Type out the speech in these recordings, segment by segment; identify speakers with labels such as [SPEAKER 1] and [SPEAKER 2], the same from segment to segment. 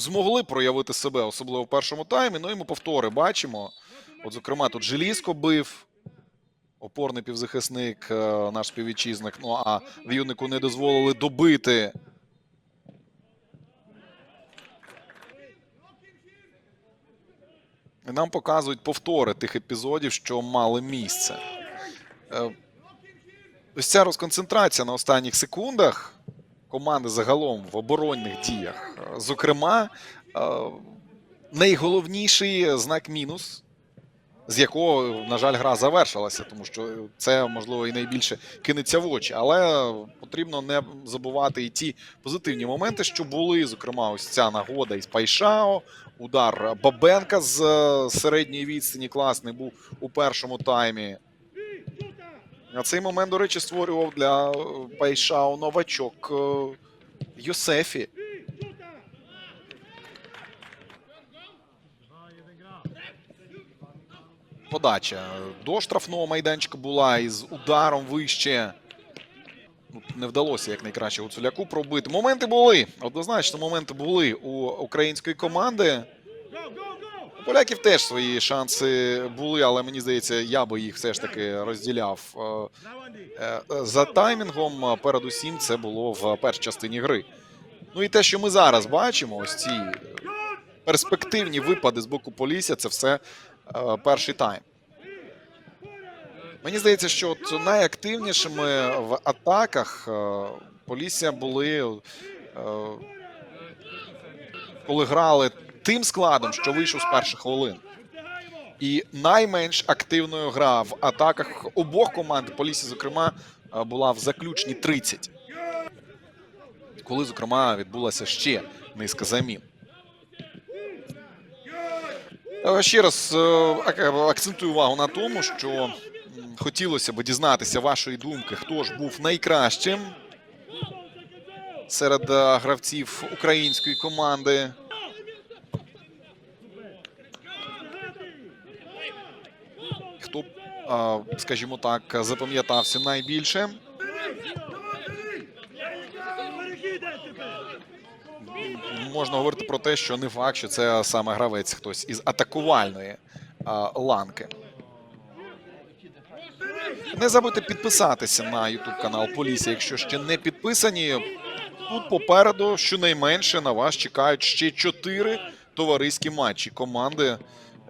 [SPEAKER 1] змогли проявити себе, особливо в першому таймі. Ну і ми повтори бачимо. От, зокрема, тут Желізко бив. Опорний півзахисник, е, наш співвітчизник. Ну а в'юнику не дозволили добити. І нам показують повтори тих епізодів, що мали місце. Е, Ось ця розконцентрація на останніх секундах команди загалом в оборонних діях. Е, Зокрема, е, найголовніший знак мінус, з якого, на жаль, гра завершилася, тому що це, можливо, і найбільше кинеться в очі. Але потрібно не забувати і ті позитивні моменти, що були. Зокрема, ось ця нагода із Пайшао, удар Бабенка з е, середньої відстані класний був у першому таймі. А цей момент, до речі, створював для е, Пайшао новачок е, Йосефі. Подача до штрафного майданчика була із ударом вище. Ну, Не вдалося як найкраще Гуцуляку пробити. Моменти були. Однозначно, моменти були у української команди. У поляків теж свої шанси були, але мені здається, я би їх все ж таки розділяв. Е, е, За таймінгом, е, передусім, це було в першій частині гри. Ну і те, що ми зараз бачимо, ось ці перспективні випади з боку Полісся, це все перший тайм. Мені здається, що от найактивнішими в атаках Полісся були, коли грали тим складом, що вийшов з перших хвилин. І найменш активною гра в атаках обох команд Полісся, зокрема, е, була в заключній 30. Коли, зокрема, відбулася ще низка замін. Е, Ще раз е, акцентую увагу на тому, що хотілося б дізнатися вашої думки, хто ж був найкращим серед гравців української команди. Хто, е, скажімо так, запам'ятався найбільше. Можна говорити про те, що не факт, що це саме гравець хтось із атакувальної ланки. Не забудьте підписатися на YouTube канал Полісся, якщо ще не підписані. Тут попереду щонайменше на вас чекають ще чотири товариські матчі команди,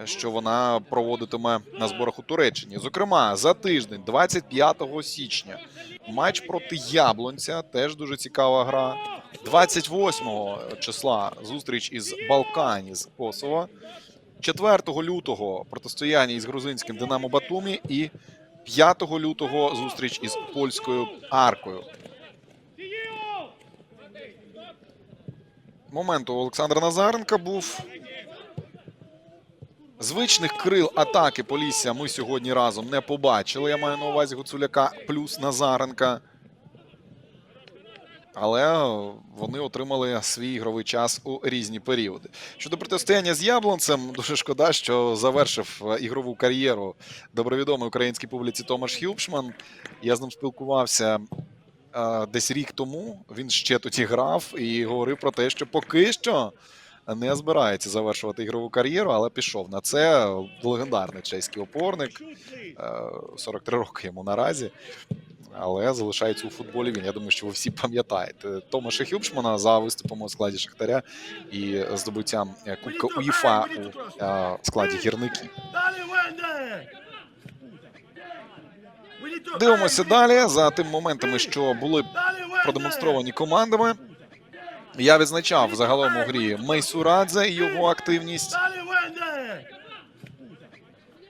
[SPEAKER 1] що вона проводитиме на зборах у Туреччині. Зокрема, за тиждень, 25 січня, матч проти Яблонця. Теж дуже цікава гра. 28 числа зустріч із Балкані з Косово. 4 лютого протистояння із грузинським Динамо Батумі і 5 лютого зустріч із польською аркою. Момент у Олександра Назаренка був. Звичних крил атаки Полісся ми сьогодні разом не побачили. Я маю на увазі Гуцуляка плюс Назаренка. Але вони отримали свій ігровий час у різні періоди. Щодо протистояння з Яблонцем, дуже шкода, що завершив е, ігрову кар'єру добровідомий українській публіці Томаш Хюбшман. Я з ним спілкувався е, десь рік тому. Він ще тоді грав і говорив про те, що поки що не збирається завершувати ігрову кар'єру, але пішов на це. Легендарний чеський опорник. Е, 43 роки йому наразі. Але залишається у футболі він. Я думаю, що ви всі пам'ятаєте Томаша Хюбшмана за виступом у складі Шахтаря і здобуттям е, Кубка УЄФА у е, складі гірників. Дивимося далі за тим моментами, що були продемонстровані командами. Я відзначав загалом у грі Мейсурадзе і його активність.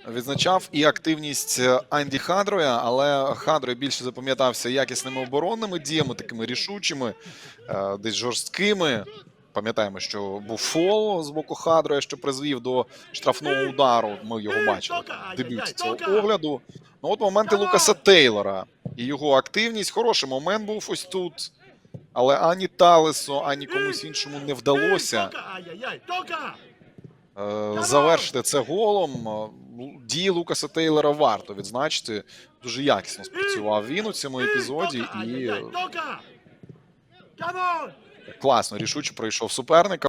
[SPEAKER 1] Відзначав і активність Анді Хадроя, але Хадрой більше запам'ятався якісними оборонними діями, такими рішучими, е, десь жорсткими. Пам'ятаємо, що був фол з боку Хадроя, що призвів до штрафного удару. Ми його бачили в дебюті цього огляду. Ну от моменти Лукаса Тейлора і його активність. Хороший момент був ось тут. Але ані Талесу, ані комусь іншому не вдалося е, завершити це голом. Е, Дії Лукаса Тейлора варто відзначити. Дуже якісно спрацював він у цьому епізоді і класно рішуче пройшов суперника.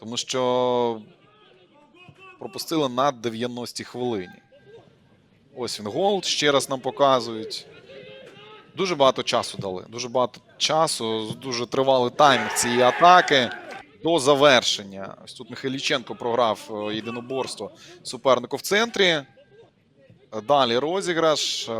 [SPEAKER 1] Тому що пропустили на 90-й хвилині. Ось він гол. Ще раз нам показують. Дуже багато часу дали. Дуже багато часу. Дуже тривалий таймінг цієї атаки до завершення. Ось тут Михайліченко програв е, єдиноборство супернику в центрі. Далі розіграш. Е,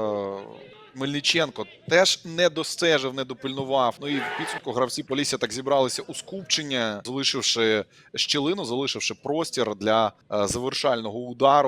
[SPEAKER 1] Мельниченко теж не достежив, не допильнував. Ну і в підсумку гравці Полісся так зібралися у скупчення, залишивши щілину, залишивши простір для е, завершального удару.